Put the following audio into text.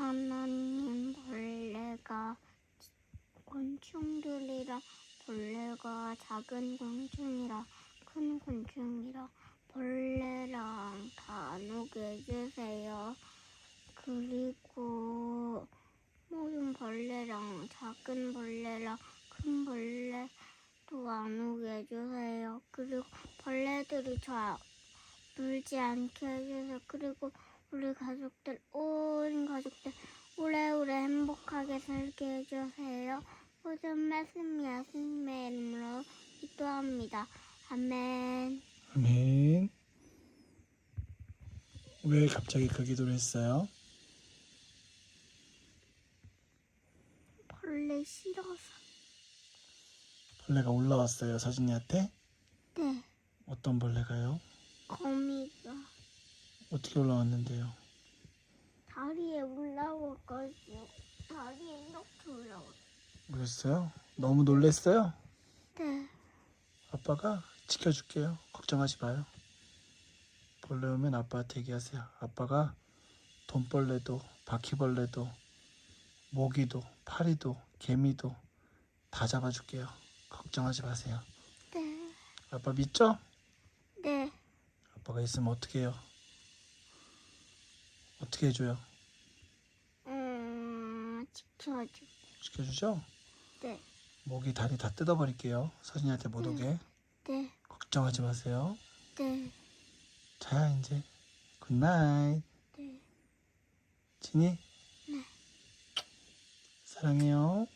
하나님 벌레가 곤충들이라 벌레가 작은 곤충이라 큰 곤충이라 벌레랑 다 나누게 해주세요. 그리고 모든 벌레랑 작은 벌레랑 큰 벌레도 안 오게 해주세요. 그리고 벌레들이 저 물지 않게 해주세요. 그리고 우리 가족들, 온 가족들 오래오래 행복하게 살게 해주세요. 모든 말씀 예수님의 이름으로 기도합니다. 아멘. 아멘. 왜 갑자기 그 기도를 했어요? 벌레 싫어서. 벌레가 올라왔어요, 서진이한테? 네, 어떤 벌레가요? 거미가 어떻게 올라왔는데요? 다리에 올라와가지고 다리에 이렇게. 그랬어요? 너무 놀랬어요? 네, 아빠가 지켜줄게요. 걱정하지 마요. 벌레 오면 아빠한테 얘기하세요. 아빠가 돈벌레도, 바퀴벌레도, 모기도, 파리도, 개미도 다 잡아줄게요. 걱정하지 마세요. 네, 아빠 믿죠? 네, 아빠가 있으면 어떻게 해요? 어떻게 해줘요? 음, 지켜줘. 지켜주죠? 네, 모기 다리 다 뜯어버릴게요. 서진이한테 못 오게. 네, 걱정하지 마세요. 네, 자 이제 굿나잇. 네. 진이? 네. 사랑해요.